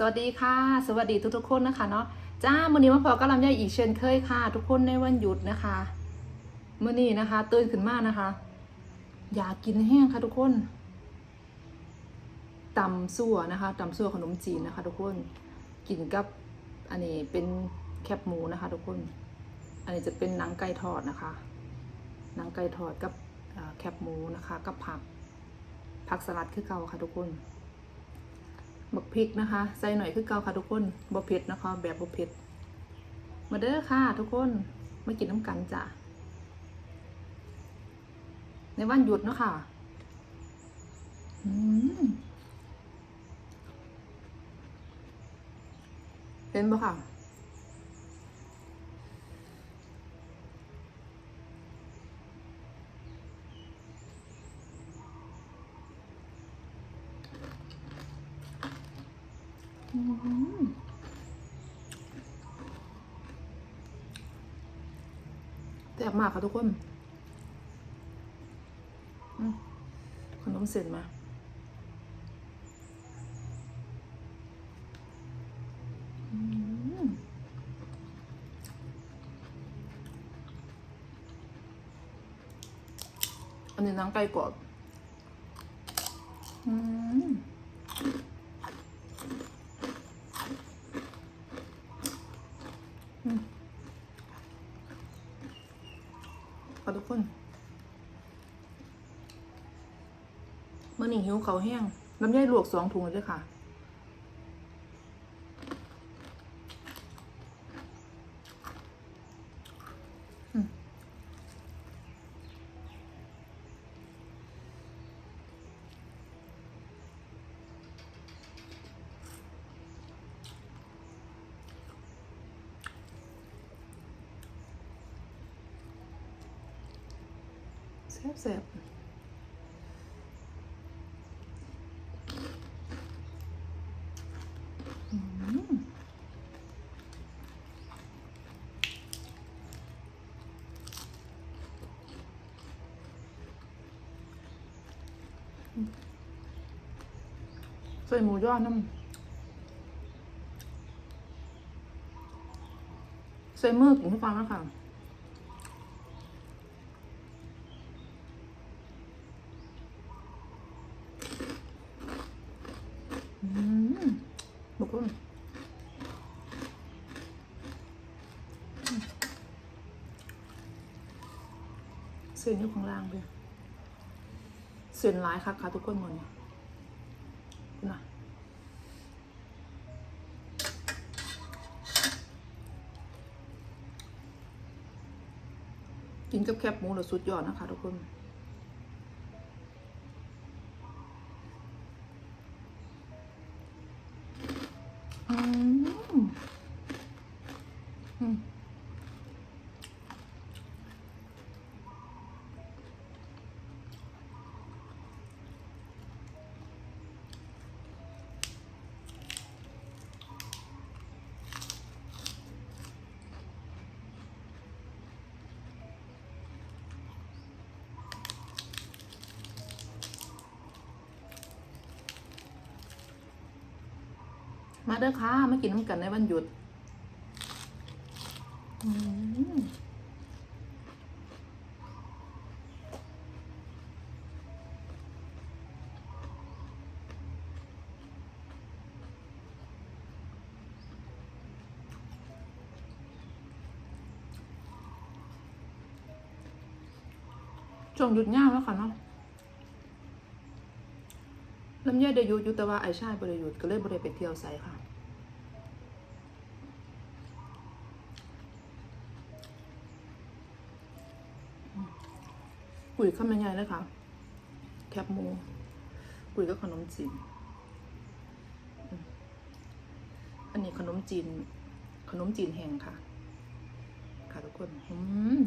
สวัสดีค่ะ สวัสดีทุกๆคนนะคะเนาะจ้ามื่อนี้มาพอกับลำไยอีกเช่นเคยค่ะ ทุกคนในวันหยุดนะคะมื่อนี้นะคะตื่นขึ้นมานะคะ อยากกินแห้งค่ะทุกคนตำซั่วนะคะตำซั่วขนมจีนนะคะ ทุกคนกินกับอันนี้เป็นแคบหมูนะคะ ทุกคน อันนี้จะเป็นหนังไก่ทอดนะคะหนังไก่ทอดกับแคบหมูนะคะ กับผักผักสลัดคือเก่าค่ะทุกคน บักพริกนะคะ ใส่หน่อยคือเก่าค่ะทุกคนบ่เผ็ดนะคะ แบบบ่เผ็ดมาเด้อค่ะทุกคนมากินน้ำกันจ้ะในวันหยุดเนาะค่ะเห็นบ่ค่ะ แซ่บมากค่ะทุกคน ขนมเส้นมาอันนี้นังไก่กรอบอืม ค่ะทุกคนเมื่อนี้ หิวเขาแห้งน้ำย่อยลวกสองถุงเลยค่ะ แซ่บแใส่หมูยอดน้ำใส่มือกินให้ฟังนะคะอืมบุกคนเส้นอยู่ข้างล่างเลยเส้นร้ายค่ะค่ะทุกคนหมดเนี่ยนะ กินกับแคบหมูหรือสุดยอดนะคะทุกคน อืมอืม มาเด้อค่ะมากินน้ำกันในวันหยุดช่วงหยุดยาวแล้วค่ะเนาะลำไยได้หยุดอยู่แต่ว่าไอ้ชายบ่ได้หยุดก็เลยบ่ได้ไปเที่ยวไสค่ะ ปุ๋ยข้าวมันใหญ่เลยค่ะแคบหมูปุ๋ยก็ขนมจีน อันนี้ขนมจีน ขนมจีนแห้งค่ะ ค่ะทุกคนอืม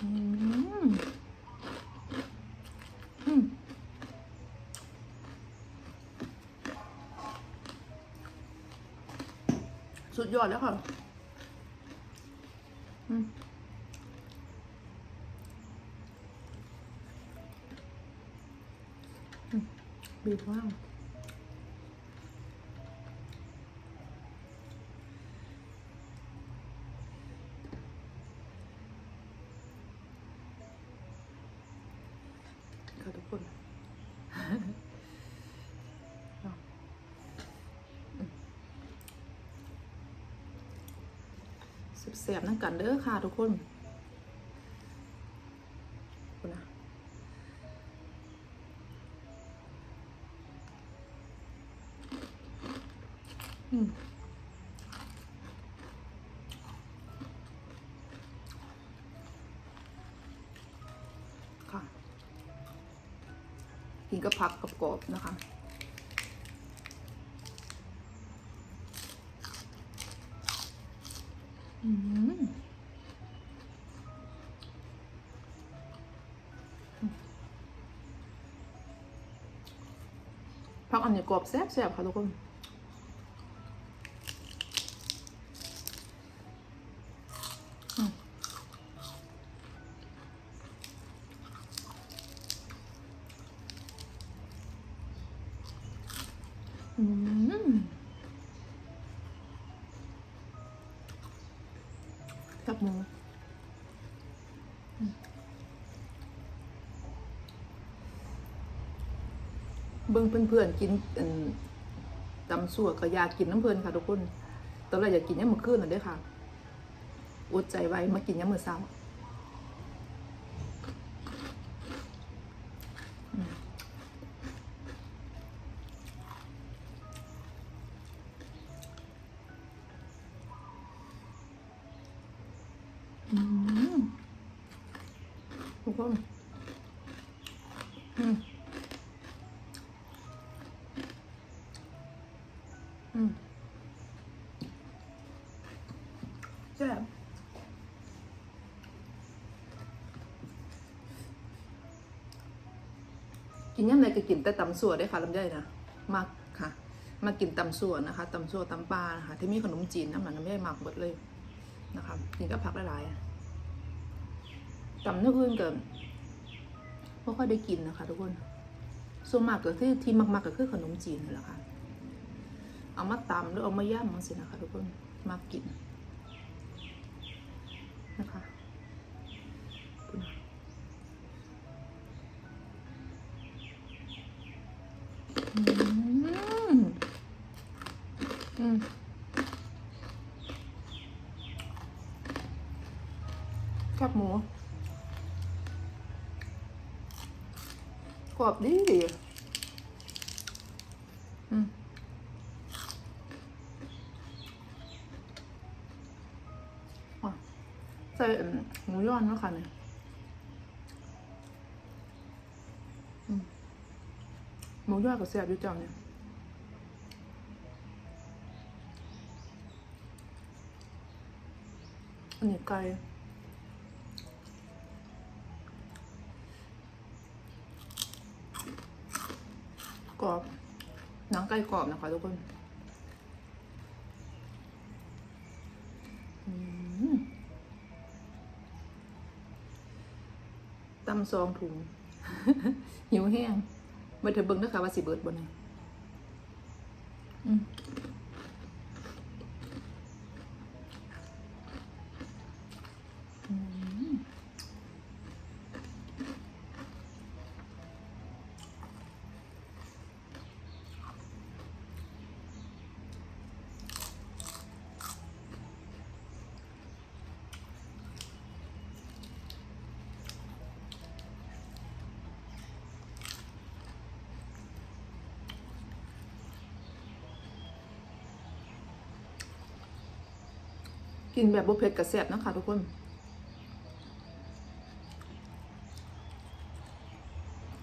อืมอืมสุดยอดแล้วค่ะ ปีว่างค่ะทุกคนแสบๆนั่งกันเด้อค่ะทุกคน กรอบนะคะอืมผักอันนี้กรอบแซ่บๆค่ะทุกคน บิ่งเพื่อนๆกินตำสั่วก็อยากกินน้ำเพลินค่ะทุกคนตอนแรกอยากกินยามมื้อคืนน่ะเด้ค่ะอดใจไว้มากินยามมื้อเช้า กินย่ำใดก็กินแต่ตำสั่วได้ค่ะลำไยนะมากค่ะ มากินตำสั่วนะคะตำสั่วตำปลานะคะที่มีขนมจีนน้ำมันน้ำไยมากหมดเลยนะคะกินกับผักหลายๆตำเนื้ออื่นก็ไม่ค่อยได้กินนะคะ ทุกคนส่วนมากก็ที่ที่มากๆก็คือขนมจีนนี่แหละค่ะเอามาตำหรือเอามาย่ำมันสินะคะทุกคนมากินนะคะ หมูย้อนเนาะค่ะเนี่ยหมูย้อนกับแซ่บอยู่จังเนี่ยอันนี้ไก่กรอบหนังไก่กรอบนะคะทุกคนอืม ตำซองถุง หิวแห้งมาเถอะเบิ่งนะคะว่าสิเบิดบนไหนอืม อืม กินแบบบุเผ็ดกับแซ่บนะคะทุกคน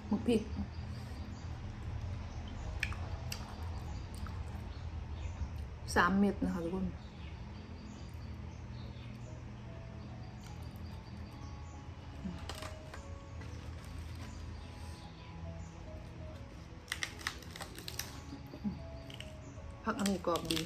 มึกพริกสามเม็ดนะคะทุกคนผักอันนี้กรอบดี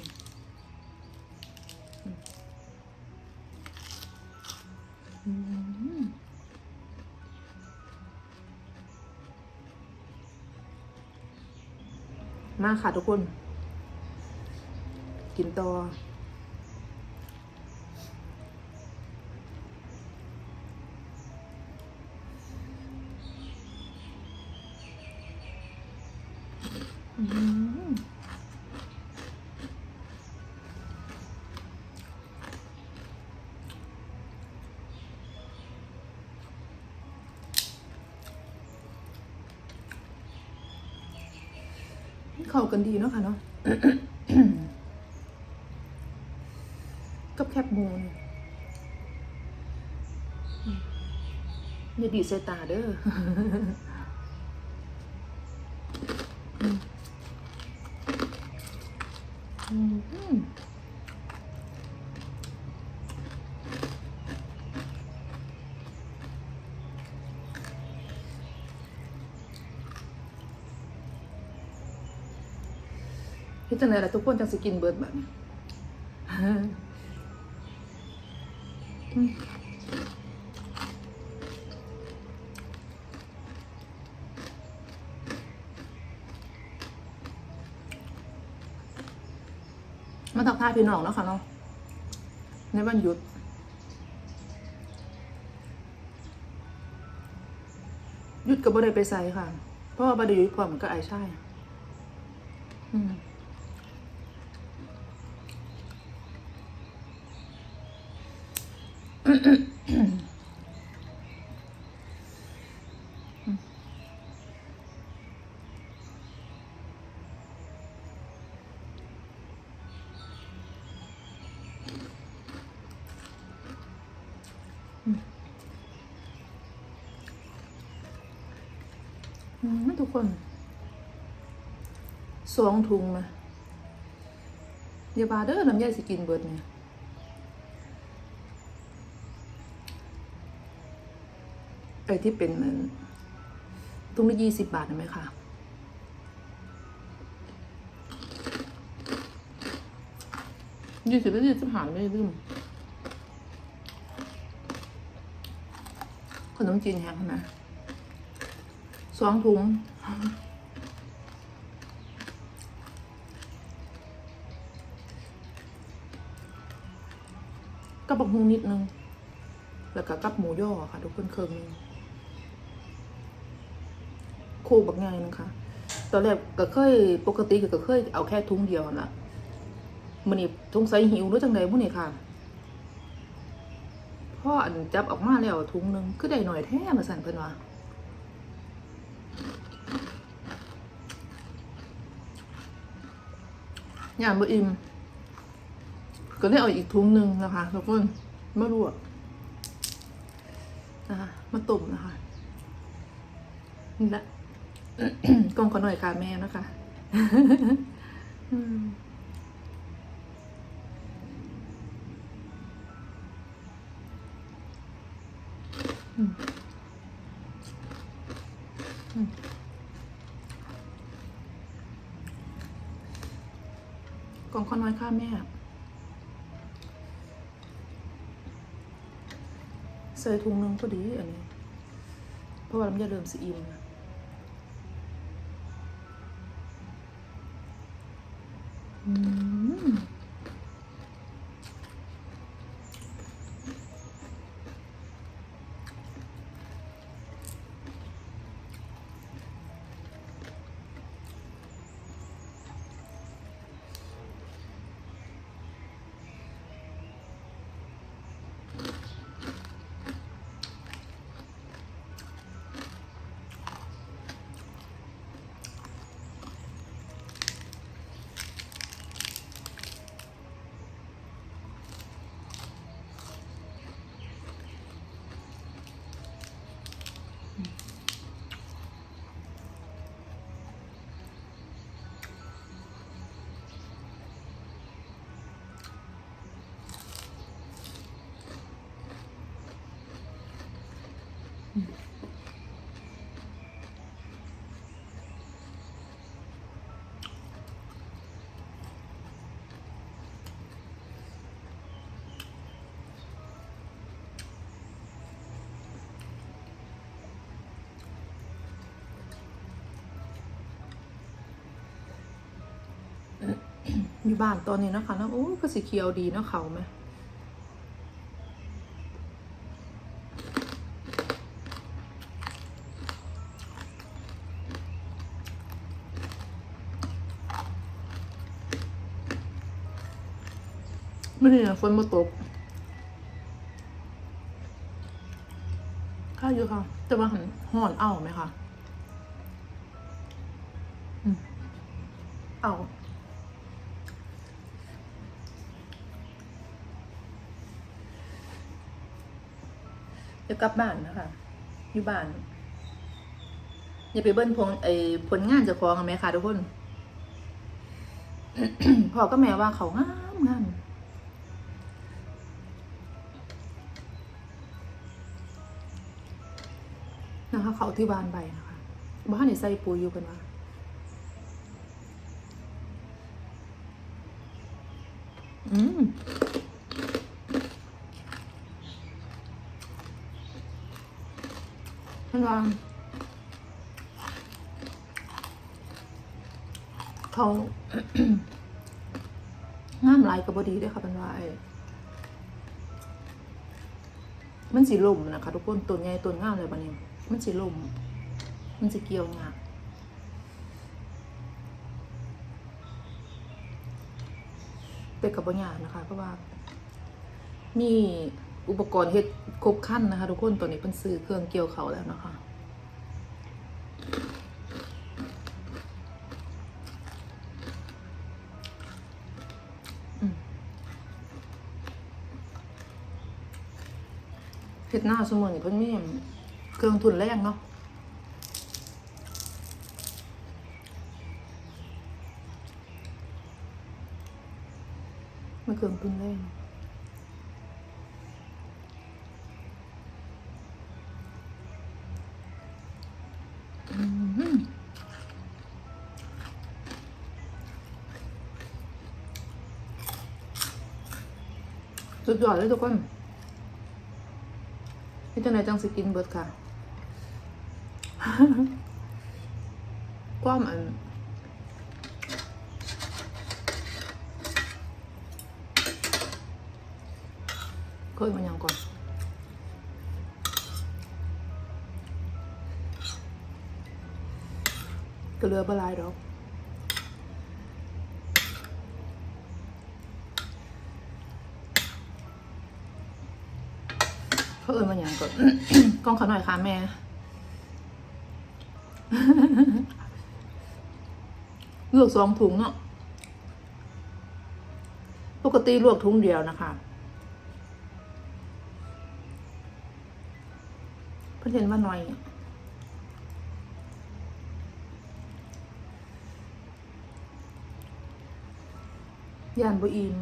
มาค่ะทุกคน กินต่อ อืม เข้ากันดีเนาะค่ะเนาะกับแคบหมูนี่อืมอย่าดีดใส่ตาเด้ออืมอืมเฮ็ด จังไดล่ะทุกคนจังสิกินเบิดแบบนี้มาทักทายพี่น้องแล้วค่ะเนาะในวันหยุดหยุดก็บ่ได้ไปใส่ค่ะ เพราะว่าบ่ได้หยุดพร้อมก็ไอายใช่ ทุกคนสองถุงนะอย่าบาเด้อน้ำยายสิกินเบิดเนี่ยไอ้ที่เป็นมันถุงละยี่สิบบาทนะไหมคะยี่สิบแล้วยี่สิบหาไม่ได้ลืมขนมจีนแห้งนะ สองถุง กับบักฮุงนิดนึง แล้วก็กับหมูย่อค่ะ ทุกคนเคิงหนึงโคบักไงนึงค่ะตอนแรกก็เคยปกติก็เคยเอาแค่ถุงเดียวน่ะมันนี่สงสัยหิวหรือจังใดพวกนี้ค่ะพ่ออันจับออกมาแล้วถุงนึงคือได้หน่อยแท้มาสั่นเพิ่นว่า ย่างบะอิมก็เลยเอาอีกถุงหนึ่งนะคะทุกคนมาลวกนะคะมาต้มนะคะนี่แหละกล้องขอหน่อยค่ะแม่นะคะอืมอืมอืม กล่องข้าวน้อยข้าแม่ใส่ถุงนึงพอดีอันนี้ เพราะว่าลำไยเริ่มสีอิ่มนะ อยู่บ้านตอนนี้นะคะนะโอ้ก็สีเขียวดีนะเขาไหมไมื่อนี้ฝนมาตกข้าอยู่ค่ะ แต่ว่าหันหอนเอ้าไหมคะ กลับบ้านนะคะอยู่บ้านอย่าไปเบิ้ลผลไอ้ผลงานจะคล้องไหมคะทุกคนพ่อก็แม่ว่าเขางามงามนะคะเขาที่บ้านใบนะคะบ้านในใส่ปุ๋ยอยู่กันว่าอืม มันว่าเขาง่ามหลายกับบดีด้วยค่ะเป็นว่าไอ้มันสีลมนะคะทุกคนต้นใหญ่ต้นงามเลยบันนี้มันสีลม มันสีเกี่ยวงามแต่กับบางอย่านะคะเพราะว่ามี อุปกรณ์เฮ็ดครบขั้นนะคะ ทุกคนตอนนี้เป็นซื้อเครื่องเกี่ยวเขาแล้วนะคะเฮ็ดหน้าสมุนเพิ่นมีเครื่องทุนแรงเนาะมันเครื่องทุนแรง สุดยอดเลยทุกคนนี่จังไหนจังสกินเบิร์ดค่ะ ความอันเคยมันยังก่อนก็เลือบหลายดอก เขาเอินมาอย่างก่อน กล้องเขาหน่อยค่ะแม่ลวกสองถุงเนาะปกติลวกถุงเดียวนะคะเพื่อนเห็นว่าน้อย ย่านบ่อิม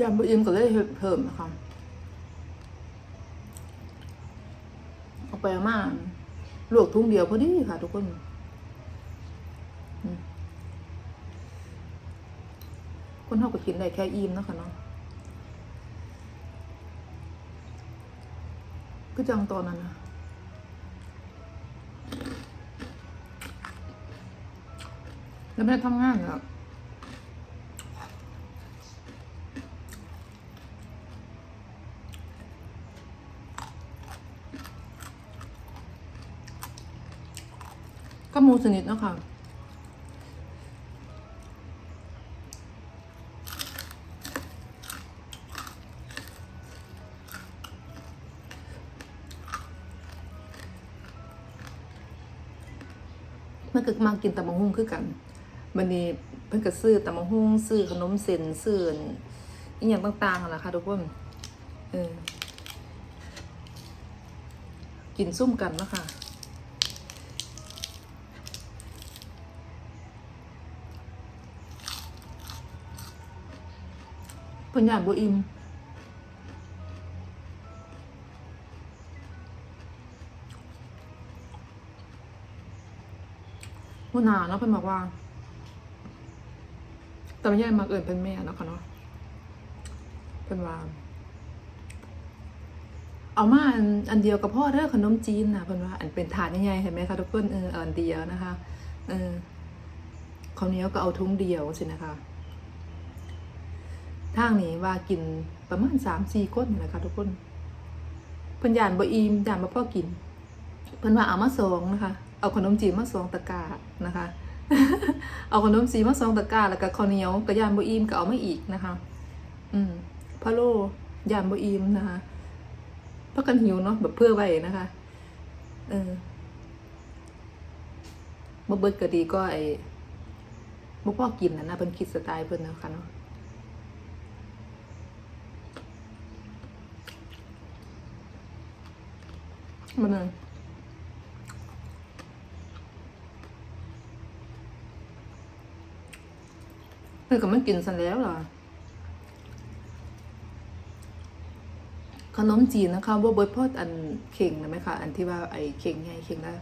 ย่านบ่อิ่มก็เลยเพิ่มนะคะเอาไปเอามาลวกทุ่งเดียวพอดีค่ะ ทุกคนคนเท่าก็กินได้แค่อิ่มนะคะเนาะก็จังตอนนั้นนะแล้วไม่ได้ทำงานแล้วก็ห มูสนิทนะคะมันก็มากินตำมะฮุ่งคือกันมันนี้เพิ่นก็ซื้อตำมะฮุ่งซื้อขนมเส้นซื้ออีหยังต่างๆนั่นแหละค่ะทุกคนเออกินซุ่มกันนะคะ เพิ่นย่านบ่อิ่มหัวหนาเนาะเพิ่นบอกว่า แต่ไม่ใช่มาเอิญเป็นแม่เนาะค่ะเนาะเพิ่นว่า เอามาอันอันเดียวกับพ่อเด้อขนมจีนนะเพิ่นว่า อันเป็นถาดใหญ่ๆเห็นไหมคะทุกคนเออเอาอันเดียวนะคะเออข้าวเหนียวก็เอาทุงเดียวสินะคะ ทางนี้ว่ากินประมาณสามสี่คนนะคะทุกคนเพิ่นยานบ่อิ่มยานบ่พอกิน เพิ่นว่าเอามาสองนะคะ เอาขนมจีนมาสองตะกร้านะคะ เอาขนมจีนมาสองตะกร้าแล้วก็ข้าวเหนียวก็ยานบ่อิ่มก็เอามาอีกนะคะ อืมพะโลยานบ่อิ่มนะคะเพราะกันหิวเนาะแบบเพื่อไว้นะคะ เออบ่เบิดก็ดีก็ไอ้บ่พอกินนะนะเพิ่นคิดสไตล์เพิ่นนะคะเนาะ มันเลยเฮ้ยก็ไม่กินสันแล้วเหรอขนมจีนนะคะว่าเบิร์ดพอดอันเข่งนะไหมคะอันที่ว่าไอ้เข่งใหญ่เข่งละ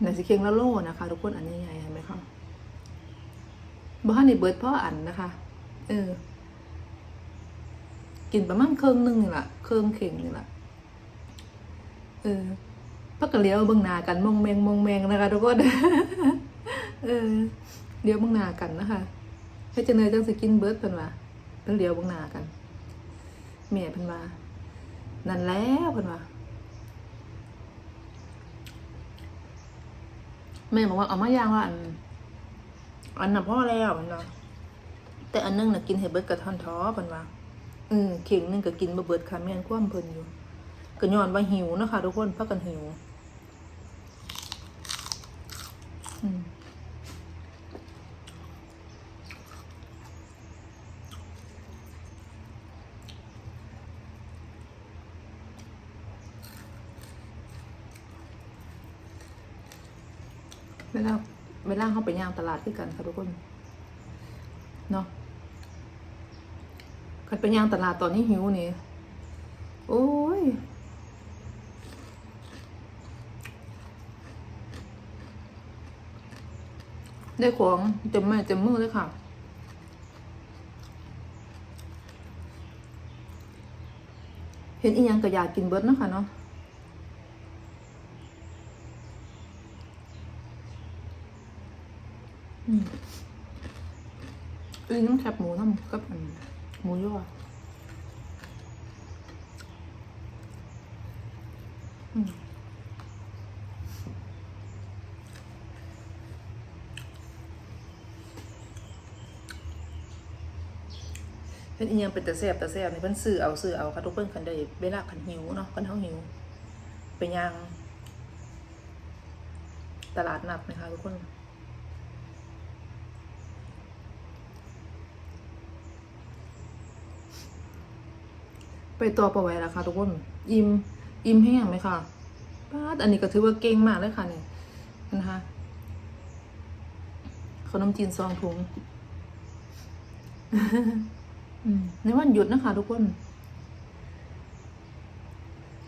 ไหนสิเข่งละโลนะคะ ทุกคนอันใหญ่ๆเห็นไหมคะบ้านในเบิร์ดพ่ออันนะคะเออกินประมาณเครื่องหนึงนี่แหละเครื่องเข่งนี่แหละ เออพักกันเลี้ยวเบิ่งหน้ากันมองแมงมองแมงนะคะทุกคนเออเลี้ยวเบิ่งหน้ากันนะคะให้เจเนยจังสกินเบิร์ดเพิ่นว่าเพิ่นเลี้ยวเบิ่งหน้ากันแม่เพิ่นว่านั่นแล้วเพิ่นว่าแม่บอกว่าเอามาย่างว่าอันอันน่ะพ่อแล้วเพิ่นว่าแต่อันนึงน่ะกินให้เบิดกระท่อนท้อเพิ่นว่าเออเข่งนึงก็กินบ่เบิดค่ะแม่นความเพิ่นอยู่ ก็ย้อนว่าหิวนะคะทุกคนพักกันหิวอืมเวลาเวลาเขาไปย่างตลาดด้วยกันค่ะทุกคนเนาะคันไปย่างตลาดตอนนี้หิวนี่ โอ้ย ได้ของเต็มแม่เต็มมือเลยค่ะ เห็นอีหยังก็อยากกินเบิร์ดนะค่ะเนาะอืมอีน้ำแคบหมูน้ำกับอันหมูย่ออื เห็นอีหยังเป็นแต่แซบแต่แซบนี่เพิ่นซื้อเอาซื้อเอาค่ะทุกเพิ่นคันได้เวลาคันหิวเนาะคันเฮาหิวไปย่าง ตลาดนัดนะคะทุกคนไปตัวประไว้แล้วค่ะทุกคน อิ่มอิ่มแห้งไหมค่ะป้าอันนี้ก็ถือว่าเก่งมากเลยค่ะเนี่ยนะคะขนมจีนซองถุง ในวันหยุดนะคะ ทุกคน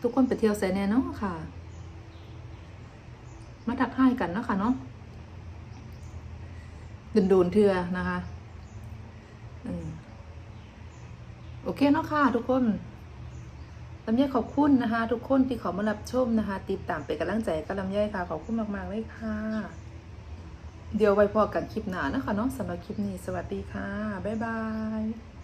ทุกคนไปเที่ยวไซแน่เนาะค่ะ มาทักทายกันนะค่ะเนาะโดนเทือนะคะอโอเคเนาะค่ะ ทุกคนลำไยขอบคุณนะคะ ทุกคนที่ขอมารับชมนะคะ ติดตามเป็นกำลังใจกับลำไยค่ะ ขอบคุณมากๆเลยค่ะ เดี๋ยวไว้พอกันคลิปหน้านะคะเนาะสำหรับคลิปนี้ สวัสดีค่ะ บ๊ายบาย